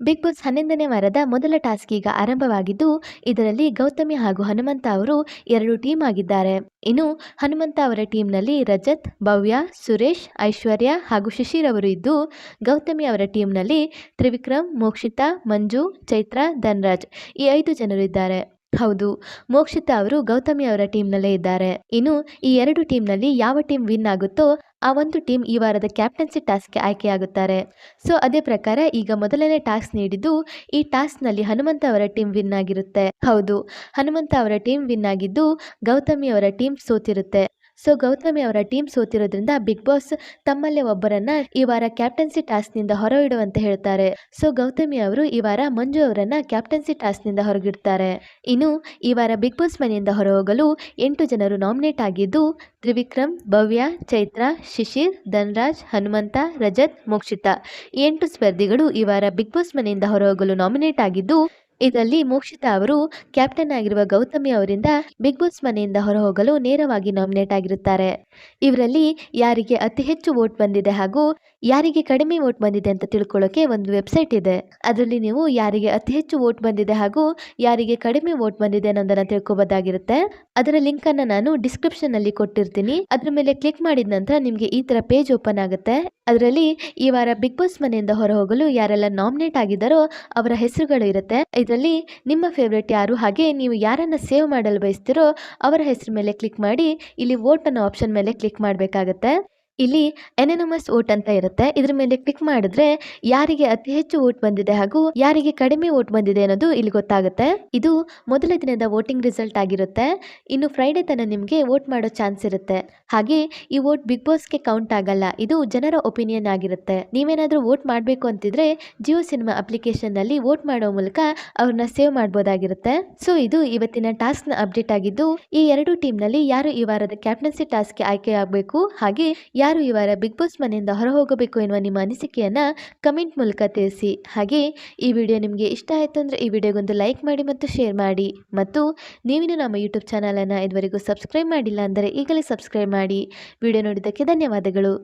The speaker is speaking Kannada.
ಬಿಗ್ ಬಾಸ್ ಹನ್ನೊಂದನೇ ವಾರದ ಮೊದಲ ಟಾಸ್ಕ್ ಈಗ ಆರಂಭವಾಗಿದ್ದು, ಇದರಲ್ಲಿ ಗೌತಮಿ ಹಾಗೂ ಹನುಮಂತ ಅವರು ಎರಡು ಟೀಮ್ ಆಗಿದ್ದಾರೆ. ಇನ್ನು ಹನುಮಂತ ಅವರ ಟೀಮ್ನಲ್ಲಿ ರಜತ್, ಭವ್ಯ, ಸುರೇಶ್, ಐಶ್ವರ್ಯ ಹಾಗೂ ಶಿಶಿರ್ ಅವರು ಇದ್ದು, ಗೌತಮಿ ಅವರ ಟೀಮ್ನಲ್ಲಿ ತ್ರಿವಿಕ್ರಮ್, ಮೋಕ್ಷಿತಾ, ಮಂಜು, ಚೈತ್ರ, ಧನ್ರಾಜ್ ಈ ಐದು ಜನರು ಇದ್ದಾರೆ. ಹೌದು, ಮೋಕ್ಷಿತಾ ಅವರು ಗೌತಮಿ ಅವರ ಟೀಮ್ನಲ್ಲೇ ಇದ್ದಾರೆ. ಇನ್ನು ಈ ಎರಡು ಟೀಮ್ನಲ್ಲಿ ಯಾವ ಟೀಮ್ ವಿನ್ ಆಗುತ್ತೋ ಆ ಒಂದು ಟೀಮ್ ಈ ವಾರದ ಕ್ಯಾಪ್ಟನ್ಸಿ ಟಾಸ್ಕ್ಗೆ ಆಯ್ಕೆಯಾಗುತ್ತಾರೆ. ಸೊ, ಅದೇ ಪ್ರಕಾರ ಈಗ ಮೊದಲನೇ ಟಾಸ್ಕ್ ನೀಡಿದ್ದು ಈ ಟಾಸ್ಕ್ನಲ್ಲಿ ಹನುಮಂತ ಅವರ ಟೀಮ್ ವಿನ್ ಆಗಿರುತ್ತೆ. ಹೌದು, ಹನುಮಂತ ಅವರ ಟೀಮ್ ವಿನ್ ಆಗಿದ್ದು ಗೌತಮಿ ಅವರ ಟೀಮ್ ಸೋತಿರುತ್ತೆ. ಸೊ ಗೌತಮಿ ಅವರ ಟೀಮ್ ಸೋತಿರೋದ್ರಿಂದ ಬಿಗ್ ಬಾಸ್ ತಮ್ಮಲ್ಲೇ ಒಬ್ಬರನ್ನ ಈ ವಾರ ಕ್ಯಾಪ್ಟನ್ಸಿ ಟಾಸ್ಕ್ನಿಂದ ಹೊರಗಿಡುವಂತೆ ಹೇಳ್ತಾರೆ. ಸೊ ಗೌತಮಿ ಅವರು ಈ ವಾರ ಮಂಜು ಅವರನ್ನ ಕ್ಯಾಪ್ಟನ್ಸಿ ಟಾಸ್ಕ್ನಿಂದ ಹೊರಗಿಡ್ತಾರೆ. ಇನ್ನು ಈ ವಾರ ಬಿಗ್ ಬಾಸ್ ಮನೆಯಿಂದ ಹೊರಹೋಗಲು ಎಂಟು ಜನರು ನಾಮಿನೇಟ್ ಆಗಿದ್ದು ತ್ರಿವಿಕ್ರಮ್, ಭವ್ಯ, ಚೈತ್ರ, ಶಿಶಿರ್, ಧನ್ರಾಜ್, ಹನುಮಂತ, ರಜತ್, ಮೋಕ್ಷಿತಾ. ಎಂಟು ಸ್ಪರ್ಧಿಗಳು ಈ ವಾರ ಬಿಗ್ ಬಾಸ್ ಮನೆಯಿಂದ ಹೊರಹೋಗಲು ನಾಮಿನೇಟ್ ಆಗಿದ್ದು ಇದರಲ್ಲಿ ಮೋಕ್ಷಿತಾ ಅವರು ಕ್ಯಾಪ್ಟನ್ ಆಗಿರುವ ಗೌತಮಿ ಅವರಿಂದ ಬಿಗ್ ಬಾಸ್ ಮನೆಯಿಂದ ಹೊರಹೋಗಲು ನೇರವಾಗಿ ನಾಮಿನೇಟ್ ಆಗಿರುತ್ತಾರೆ. ಇವರಲ್ಲಿ ಯಾರಿಗೆ ಅತಿ ಹೆಚ್ಚು ವೋಟ್ ಬಂದಿದೆ ಹಾಗೂ ಯಾರಿಗೆ ಕಡಿಮೆ ವೋಟ್ ಬಂದಿದೆ ಅಂತ ತಿಳ್ಕೊಳ್ಳೋಕೆ ಒಂದು ವೆಬ್ಸೈಟ್ ಇದೆ. ಅದರಲ್ಲಿ ನೀವು ಯಾರಿಗೆ ಅತಿ ಹೆಚ್ಚು ವೋಟ್ ಬಂದಿದೆ ಹಾಗೂ ಯಾರಿಗೆ ಕಡಿಮೆ ವೋಟ್ ಬಂದಿದೆ ಅನ್ನೋದನ್ನ ತಿಳ್ಕೊಬೋದಾಗಿರುತ್ತೆ. ಅದರ ಲಿಂಕ್ ಅನ್ನ ನಾನು ಡಿಸ್ಕ್ರಿಪ್ಷನ್ ಅಲ್ಲಿ ಕೊಟ್ಟಿರ್ತೀನಿ. ಅದ್ರ ಮೇಲೆ ಕ್ಲಿಕ್ ಮಾಡಿದ ನಂತರ ನಿಮಗೆ ಈ ತರ ಪೇಜ್ ಓಪನ್ ಆಗುತ್ತೆ. ಅದರಲ್ಲಿ ಈ ವಾರ ಬಿಗ್ ಬಾಸ್ ಮನೆಯಿಂದ ಹೊರಹೋಗಲು ಯಾರೆಲ್ಲ ನಾಮಿನೇಟ್ ಆಗಿದ್ದಾರೋ ಅವರ ಹೆಸರುಗಳು ಇರುತ್ತೆ. ಇದರಲ್ಲಿ ನಿಮ್ಮ ಫೇವ್ರೇಟ್ ಯಾರು? ಹಾಗೆ ನೀವು ಯಾರನ್ನ ಸೇವ್ ಮಾಡಲು ಬಯಸ್ತಿರೋ ಅವರ ಹೆಸರು ಮೇಲೆ ಕ್ಲಿಕ್ ಮಾಡಿ, ಇಲ್ಲಿ ವೋಟ್ ಅನ್ನೋ ಆಪ್ಷನ್ ಮೇಲೆ ಕ್ಲಿಕ್ ಮಾಡಬೇಕಾಗತ್ತೆ. ಇಲ್ಲಿ ಎನನಮಸ್ ವೋಟ್ ಅಂತ ಇರುತ್ತೆ. ಇದ್ರ ಮೇಲೆ ಕ್ಲಿಕ್ ಮಾಡಿದ್ರೆ ಯಾರಿಗೆ ಅತಿ ಹೆಚ್ಚು ವೋಟ್ ಬಂದಿದೆ ಹಾಗೂ ಯಾರಿಗೆ ಕಡಿಮೆ ವೋಟ್ ಬಂದಿದೆ ಅನ್ನೋದು ಇಲ್ಲಿ ಗೊತ್ತಾಗುತ್ತೆ. ಇದು ಮೊದಲ ದಿನದ ವೋಟಿಂಗ್ ರಿಸಲ್ಟ್ ಆಗಿರುತ್ತೆ. ಇನ್ನು ಫ್ರೈಡೆ ತನ ನಿಮಗೆ ವೋಟ್ ಮಾಡೋ ಚಾನ್ಸ್ ಇರುತ್ತೆ. ಹಾಗೆ ಈ ವೋಟ್ ಬಿಗ್ ಬಾಸ್ಗೆ ಕೌಂಟ್ ಆಗಲ್ಲ. ಇದು ಜನರ ಒಪಿನಿಯನ್ ಆಗಿರುತ್ತೆ. ನೀವೇನಾದ್ರೂ ವೋಟ್ ಮಾಡಬೇಕು ಅಂತಿದ್ರೆ ಜಿಯೋ ಸಿನಿಮಾ ಅಪ್ಲಿಕೇಶನ್ನಲ್ಲಿ ವೋಟ್ ಮಾಡೋ ಮೂಲಕ ಅವ್ರನ್ನ ಸೇವ್ ಮಾಡಬಹುದಾಗಿರುತ್ತೆ ಸೊ ಇದು ಇವತ್ತಿನ ಟಾಸ್ಕ್ನ ಅಪ್ಡೇಟ್ ಆಗಿದ್ದು ಈ ಎರಡು ಟೀಮ್ನಲ್ಲಿ ಯಾರು ಈ ವಾರದ ಕ್ಯಾಪ್ಟನ್ಸಿ ಟಾಸ್ಕ್ ಆಯ್ಕೆ ಆಗಬೇಕು? ಹಾಗೆ ಯಾರು ಈ ವಾರ ಬಿಗ್ ಬಾಸ್ ಮನೆಯಿಂದ ಹೊರ ಹೋಗಬೇಕು ಎನ್ನುವ ನಿಮ್ಮ ಅನಿಸಿಕೆಯನ್ನು ಕಮೆಂಟ್ ಮೂಲಕ ತಿಳಿಸಿ. ಹಾಗೆ ಈ ವಿಡಿಯೋ ನಿಮಗೆ ಇಷ್ಟ ಆಯಿತು ಅಂದರೆ ಈ ವಿಡಿಯೋಗೊಂದು ಲೈಕ್ ಮಾಡಿ ಮತ್ತು ಶೇರ್ ಮಾಡಿ. ಮತ್ತು ನೀವಿನ್ನು ನಮ್ಮ ಯೂಟ್ಯೂಬ್ ಚಾನಲನ್ನು ಇದುವರೆಗೂ ಸಬ್ಸ್ಕ್ರೈಬ್ ಮಾಡಿಲ್ಲ ಅಂದರೆ ಈಗಲೇ ಸಬ್ಸ್ಕ್ರೈಬ್ ಮಾಡಿ. ವಿಡಿಯೋ ನೋಡಿದ್ದಕ್ಕೆ ಧನ್ಯವಾದಗಳು.